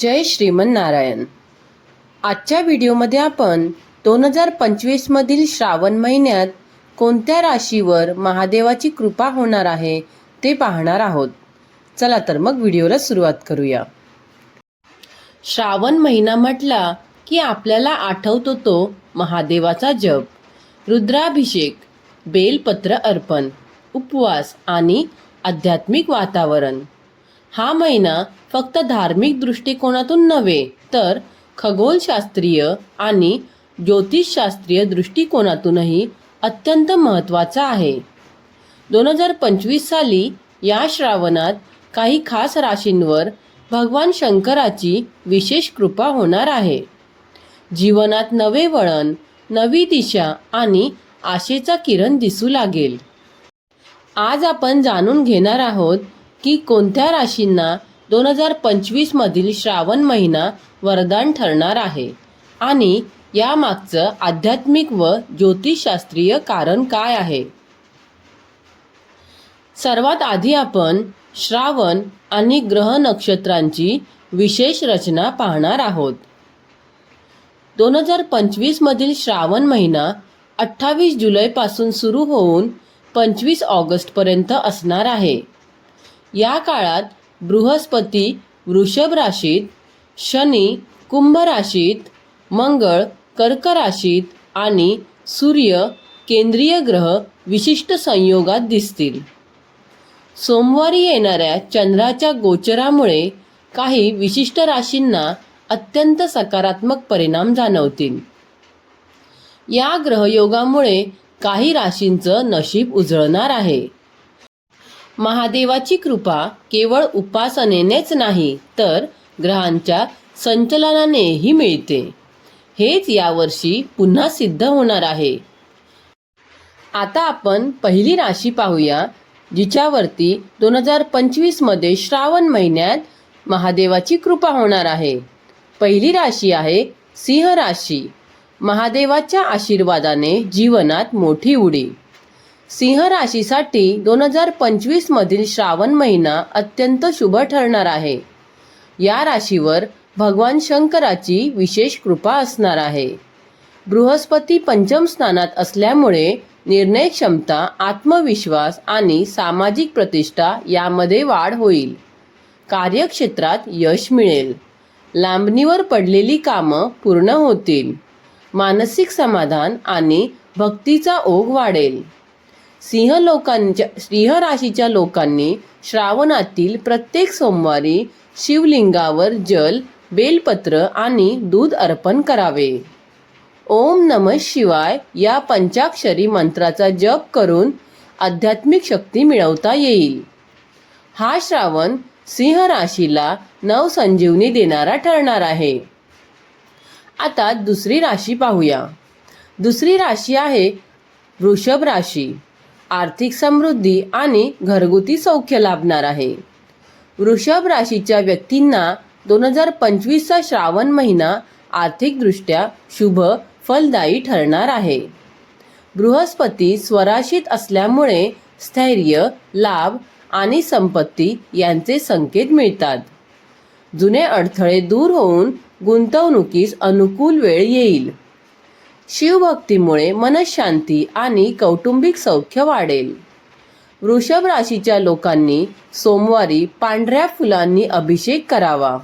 जय श्रीमन नारायण आजच्या व्हिडिओमध्ये आपण दोन हजार पंचवीसमधील श्रावण महिन्यात कोणत्या राशीवर महादेवाची कृपा होणार आहे ते पाहणार आहोत. चला तर मग व्हिडिओला सुरुवात करूया. श्रावण महिना म्हटला की आपल्याला आठवतो तो महादेवाचा जप रुद्राभिषेक बेलपत्र अर्पण उपवास आणि आध्यात्मिक वातावरण. हा महिना फक्त धार्मिक दृष्टिकोनातून नव्हे तर खगोलशास्त्रीय आणि ज्योतिषशास्त्रीय दृष्टिकोनातूनही अत्यंत महत्त्वाचा आहे. दोन हजार पंचवीस साली या श्रावणात काही खास राशींवर भगवान शंकराची विशेष कृपा होणार आहे. जीवनात नवे वळण नवी दिशा आणि आशेचा किरण दिसू लागेल. आज आपण जाणून घेणार आहोत की कोणत्या राशींना दोन हजार पंचवीसमधील श्रावण महिना वरदान ठरणार आहे? आणि यामागचं आध्यात्मिक व ज्योतिषशास्त्रीय कारण काय आहे? सर्वात आधी आपण श्रावण आणि ग्रह नक्षत्रांची विशेष रचना पाहणार आहोत. दोन हजार पंचवीसमधील श्रावण महिना अठ्ठावीस जुलैपासून सुरू होऊन पंचवीस ऑगस्टपर्यंत असणार आहे. या काळात बृहस्पती वृषभ राशीत शनी कुंभ राशीत मंगळ कर्क राशीत आणि सूर्य केंद्रीय ग्रह विशिष्ट संयोगात दिसतील. सोमवारी येणाऱ्या चंद्राच्या गोचरामुळे काही विशिष्ट राशींना अत्यंत सकारात्मक परिणाम जाणवतील. या ग्रहयोगामुळे काही राशींचं नशीब उजळणार आहे. महादेवाची कृपा केवळ उपासनेनेच नाही तर ग्रहांच्या संचलनानेही मिळते. हेच यावर्षी पुन्हा सिद्ध होणार आहे. आता आपण पहिली राशी पाहूया जिच्यावरती दोन हजार पंचवीसमध्ये श्रावण महिन्यात महादेवाची कृपा होणार आहे. पहिली राशी आहे सिंह राशी. महादेवाच्या आशीर्वादाने जीवनात मोठी उडी. सिंह राशीसाठी दोन हजार पंचवीसमधील श्रावण महिना अत्यंत शुभ ठरणार आहे. या राशीवर भगवान शंकराची विशेष कृपा असणार आहे. बृहस्पती पंचम स्थानात असल्यामुळे निर्णय क्षमता आत्मविश्वास आणि सामाजिक प्रतिष्ठा यामध्ये वाढ होईल. कार्यक्षेत्रात यश मिळेल. लांबणीवर पडलेली कामं पूर्ण होतील. मानसिक समाधान आणि भक्तीचा ओघ वाढेल. सिंह लोकांच्या सिंह राशीच्या लोकांनी श्रावणातील प्रत्येक सोमवारी शिवलिंगावर जल बेलपत्र आणि दूध अर्पण करावे. ओम नम शिवाय या पंचाक्षरी मंत्राचा जप करून आध्यात्मिक शक्ती मिळवता येईल. हा श्रावण सिंह राशीला नवसंजीवनी देणारा ठरणार आहे. आता दुसरी राशी पाहूया. दुसरी राशी आहे वृषभ राशी. आर्थिक समृद्धी आणि घरगुती सौख्य लाभणार आहे. वृषभ राशीच्या व्यक्तींना दोन हजार पंचवीसचा श्रावण महिना आर्थिकदृष्ट्या शुभ फलदायी ठरणार आहे. बृहस्पती स्वराशीत असल्यामुळे स्थैर्य लाभ आणि संपत्ती यांचे संकेत मिळतात. जुने अडथळे दूर होऊन गुंतवणुकीस अनुकूल वेळ येईल. शिवभक्तीमुळे मनशांती आणि कौटुंबिक सौख्य वाढेल. वृषभ राशीच्या लोकांनी सोमवारी पांढऱ्या फुलांनी अभिषेक करावा.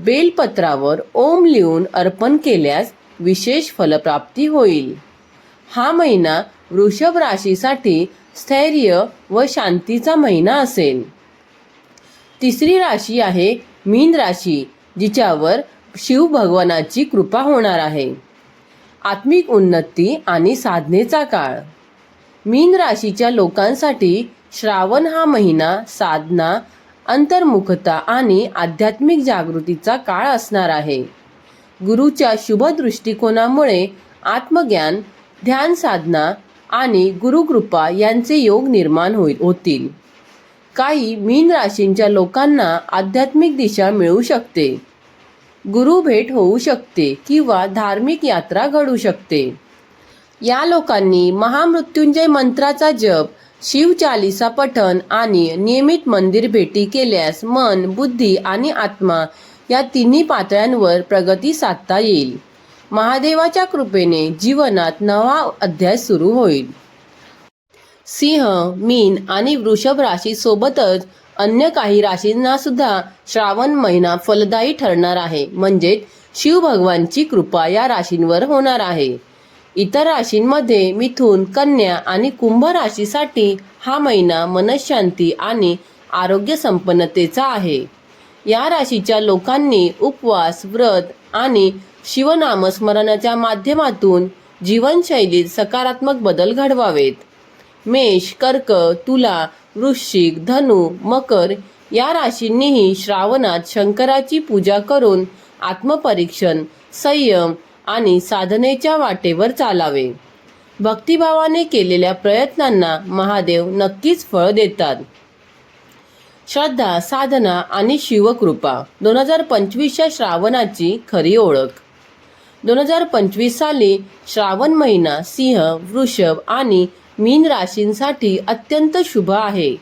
बेलपत्रावर ओम लिहून अर्पण केल्यास विशेष फलप्राप्ती होईल. हा महिना वृषभ राशीसाठी स्थैर्य व शांतीचा महिना असेल. तिसरी राशी आहे मीन राशी जिच्यावर शिव भगवानाची कृपा होणार आहे. आत्मिक उन्नती आणि साधनेचा काळ. मीन राशीच्या लोकांसाठी श्रावण हा महिना साधना अंतर्मुखता आणि आध्यात्मिक जागृतीचा काळ असणार आहे. गुरुच्या शुभ दृष्टिकोनामुळे आत्मज्ञान ध्यान साधना आणि गुरुकृपा यांचे योग निर्माण होईल होतील. काही मीन राशींच्या लोकांना आध्यात्मिक दिशा मिळू शकते. गुरु भेट होऊ शकते किंवा धार्मिक यात्रा घडू शकते. या लोकांनी महामृत्युंजय मंत्राचा जप शिवचालिसा पठण आणि नियमित मंदिर भेटी केल्यास मन बुद्धी आणि आत्मा या तिन्ही पातळ्यांवर प्रगती साधता येईल. महादेवाच्या कृपेने जीवनात नवा अध्याय सुरू होईल. सिंह मीन आणि वृषभ राशीसोबतच अन्य काही राशींना सुद्धा श्रावण महिना फलदायी ठरणार आहे. म्हणजेच शिवभगवानची कृपा या राशींवर होणार आहे. इतर राशींमध्ये मिथुन कन्या आणि कुंभ राशीसाठी हा महिना मनशांती आणि आरोग्य संपन्नतेचा आहे. या राशीच्या लोकांनी उपवास व्रत आणि शिवनामस्मरणाच्या माध्यमातून जीवनशैलीत सकारात्मक बदल घडवावेत. मेष कर्क तुला वृश्चिक धनु मकर या राशींनीही श्रावणात शंकराची पूजा करून आत्मपरीक्षण संयम आणि साधनेच्या वाटेवर चालावे. भक्तिभावाने केलेल्या प्रयत्नांना महादेव नक्कीच फळ देतात. श्रद्धा साधना आणि शिवकृपा दोन हजार पंचवीसच्या श्रावणाची खरी ओळख. दोन हजार पंचवीस साली श्रावण महिना सिंह वृषभ आणि मीन राशींसाठी अत्यंत शुभ आहे.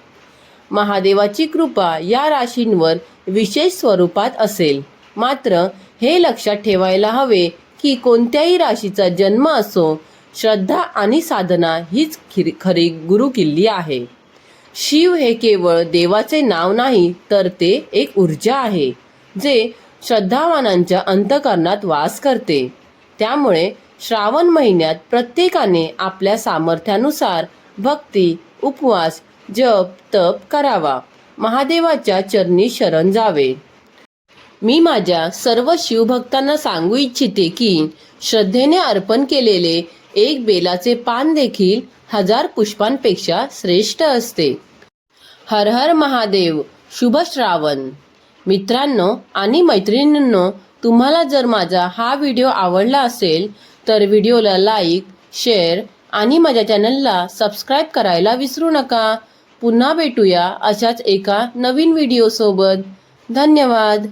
महादेवाची कृपा या राशींवर विशेष स्वरूपात असेल. मात्र हे लक्षात ठेवायला हवे की कोणत्याही राशीचा जन्म असो श्रद्धा आणि साधना हीच खिरी खरी गुरुकिल्ली आहे. शिव हे केवळ देवाचे नाव नाही तर ते एक ऊर्जा आहे जे श्रद्धावानांच्या अंतकरणात वास करते. त्यामुळे श्रावण महिन्यात प्रत्येकाने आपल्या सामर्थ्यानुसार भक्ती उपवास जप तप करावा. महादेवाच्या चरणी शरण जावे. मी माझ्या सर्व शिवभक्तांना सांगू इच्छिते की श्रद्धेने अर्पण केलेले एक बेलाचे पान देखील हजार पुष्पांपेक्षा श्रेष्ठ असते. हर हर महादेव शुभ श्रावण. मित्रांनो आणि मैत्रिणींनो तुम्हाला जर माझा हा व्हिडिओ आवडला असेल तर व्हिडिओला लाईक शेअर आणि माझ्या चॅनलला सबस्क्राईब करायला विसरू नका. पुन्हा भेटूया अशाच एका नवीन व्हिडिओसोबत धन्यवाद.